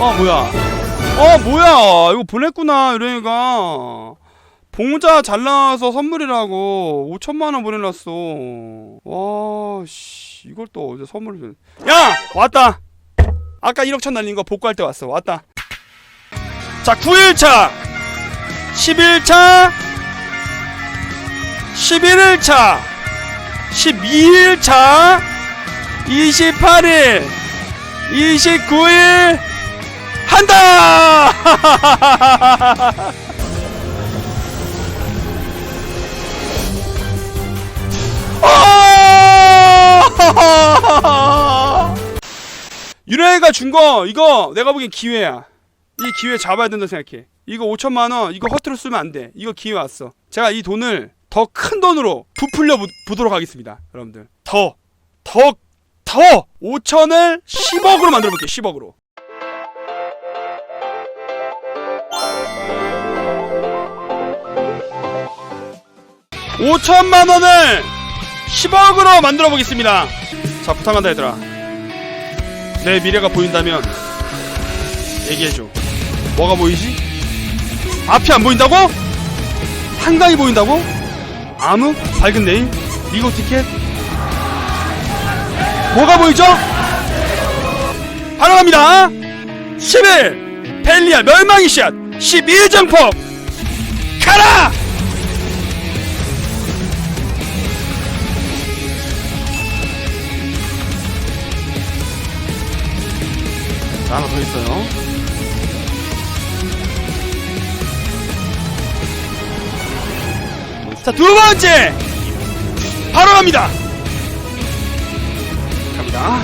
아 뭐야? 어 뭐야? 이거 보냈구나 이러니까. 봉자 잘 나와서 선물이라고 5천만원 보내놨어. 와씨. 이걸 또 어제 선물을 준- 야! 왔다! 아까 1억 천 날린 거 복구할 때 왔어. 왔다. 자 9일차. 11차. 11일차. 12일차. 28일. 29일 한다! 아! 유라이가 준 거 이거 내가 보기엔 기회야. 이 기회 잡아야 된다 생각해. 이거 5천만 원 이거 허투루 쓰면 안 돼. 이거 기회 왔어. 제가 이 돈을 더 큰 돈으로 부풀려 보, 보도록 하겠습니다. 여러분들. 더, 더, 더 5천을 10억으로 만들어 볼게요. 10억으로. 오천만 원을 10억으로 만들어 보겠습니다. 자, 부탁한다 얘들아. 내 미래가 보인다면 얘기해줘. 뭐가 보이지? 앞이 안 보인다고? 한강이 보인다고? 암흑? 밝은 내일? 미국 티켓? 뭐가 보이죠? 바로 갑니다. 11! 벨리아 멸망의 샷! 12정폭! 자, 두 번째! 바로 갑니다! 갑니다.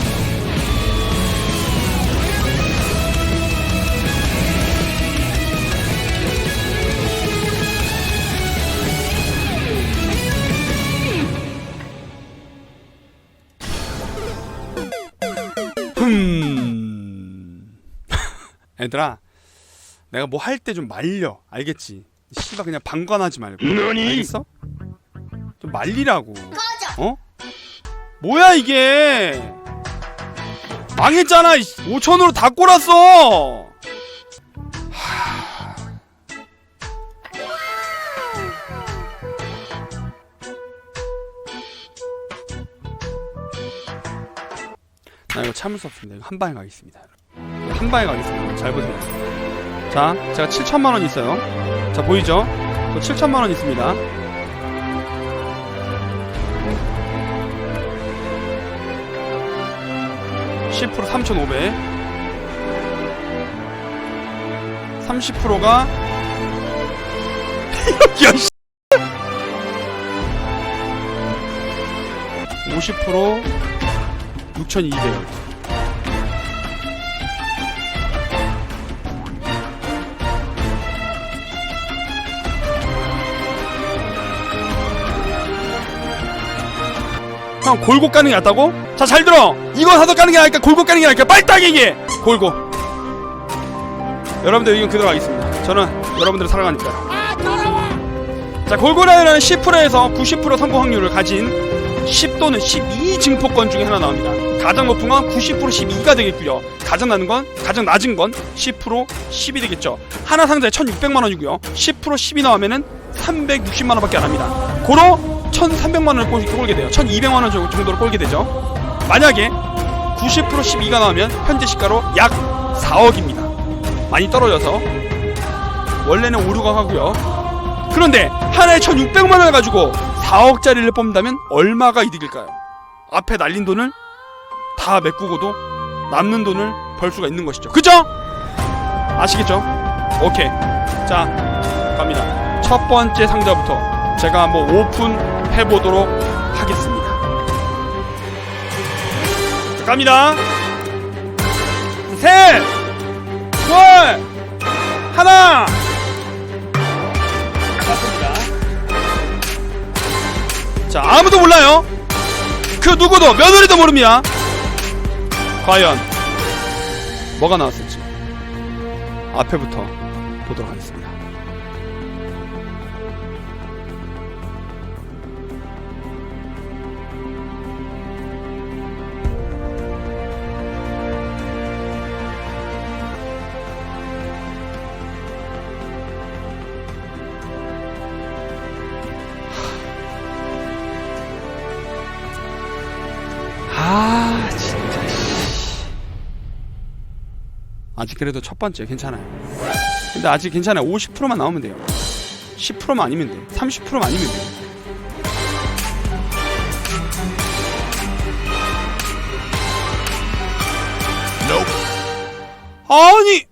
흠. 얘들아, 내가 뭐 할 때 좀 말려. 알겠지? 씨발 그냥 방관하지 말고. 알겠어? 좀 말리라고. 어? 뭐야 이게? 망했잖아. 5천으로 다 꼬랐어. 하... 나 이거 참을 수 없습니다. 이거 한 방에 가겠습니다. 한 방에 가겠습니다. 잘 보세요. 자, 제가 7천만 원 있어요. 자, 보이죠? 저 7천만 원 있습니다. (10% 3,500) (30%가) 야, 씨. (50% 6,200) 형 골고 까는 게 낫다고? 자 잘 들어. 이거 사서 까는 게 나을까 골고 까는 게 나을까 빨리 딱 얘기해 골고. 여러분들 의견 그대로 하겠습니다. 저는 여러분들을 사랑하니까 자 골고라는 10%에서 90% 성공 확률을 가진 10 또는 12 증포권 중에 하나 나옵니다. 가장 높은 건 90% 12가 되겠고요. 가장 낮은 건 가장 낮은 건 10% 10이 되겠죠. 하나 상자에 1600만 원이고요. 10% 10이 나오면은 360만 원밖에 안 합니다. 고로 1300만 원을 꼴- 꼴게 돼요. 1200만 원 정도로 꼴게 되죠. 만약에 90% 12가 나오면 현재 시가로 약 4억입니다. 많이 떨어져서. 원래는 5, 6억 하고요. 그런데 하나에 1600만 원을 가지고 4억짜리를 뽑는다면 얼마가 이득일까요? 앞에 날린 돈을 다 메꾸고도 남는 돈을 벌 수가 있는 것이죠. 그죠? 아시겠죠? 오케이. 자 갑니다. 첫 번째 상자부터 제가 한번 오픈 해 보도록 하겠습니다. 자, 갑니다. 셋 둘, 하나. 맞습니다. 자 아무도 몰라요. 그 누구도 며느리도 모릅니다. 과연 뭐가 나왔을지 앞에부터 보도록 하겠습니다 아직 그래도 첫 번째 괜찮아요. 근데 아직 괜찮아요. 50%만 나오면 돼요. 10%만 아니면 돼요. 30%만 아니면 돼요. 아니!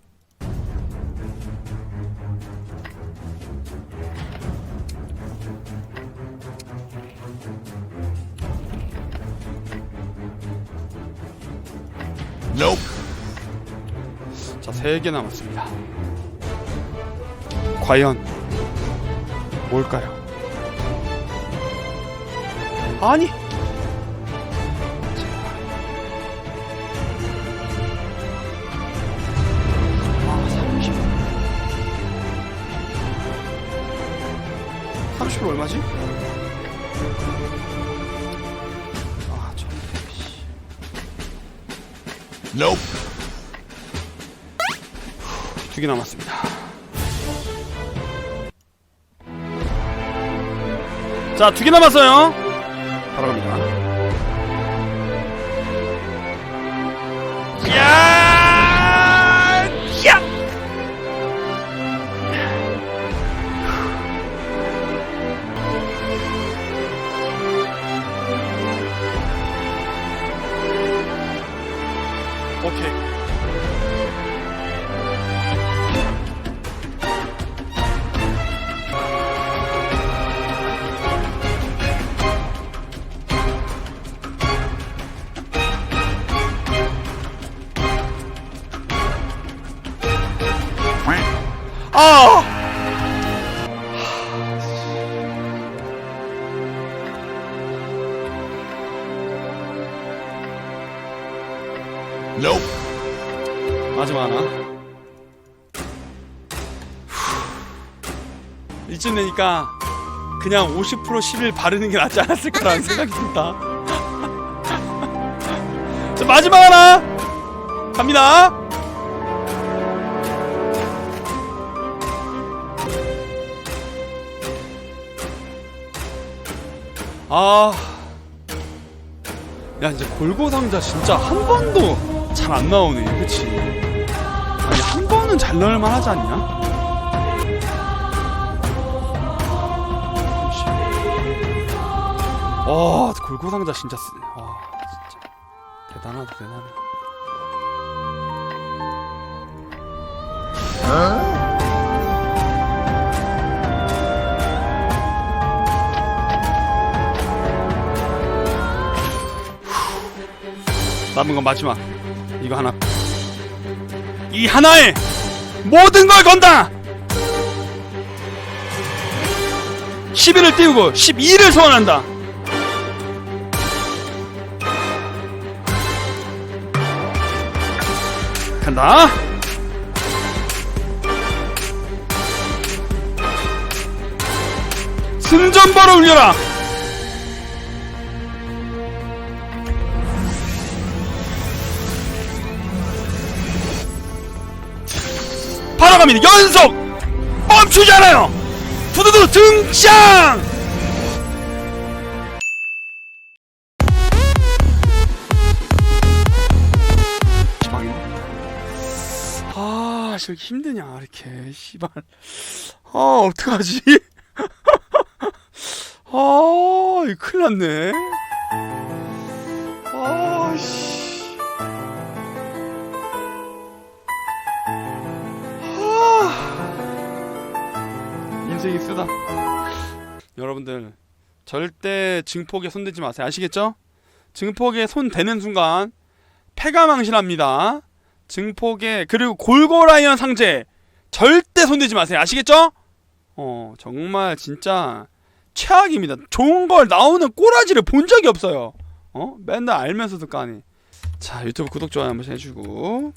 Nope. 3개 남았습니다. 과연 뭘까요? 아니! 아, 30. 30 얼마지? 아, 저... Nope. 두 개 남았습니다. 자, 두 개 남았어요. 바로 갑니다. 야! 마지막 하나. 이쯤 되니까 그냥 50% 11 바르는 게 낫지 않았을까라는 생각이 든다. 자, 마지막 하나! 갑니다! 아. 야, 이제 골고상자 진짜 한 번도 잘 안 나오네. 그치? 번은 잘 넣을만 하지 않냐? 와, 골고상자 진짜 쓰네. 와, 진짜. 대단하다, 대단해. 남은 건 마지막. 이거 하나. 이 하나에 모든 걸 건다! 11을 띄우고 12를 소환한다! 간다! 승전벌을 울려라! 바로 갑니다. 연속 멈추지 않아요. 두두두 등장. 아, 저기 힘드냐 이렇게 씨발. 아, 어떡하지? 아, 큰일 났네. 아, 씨. 인생이 쓰다. 여러분들 절대 증폭에 손대지 마세요. 아시겠죠? 증폭에 손 대는 순간 패가 망신합니다. 증폭에 그리고 골고라이언 상제 절대 손대지 마세요. 아시겠죠? 어 정말 진짜 최악입니다. 좋은 걸 나오는 꼬라지를 본 적이 없어요. 어 맨날 알면서도 까네. 자 유튜브 구독 좋아요 한번 해주고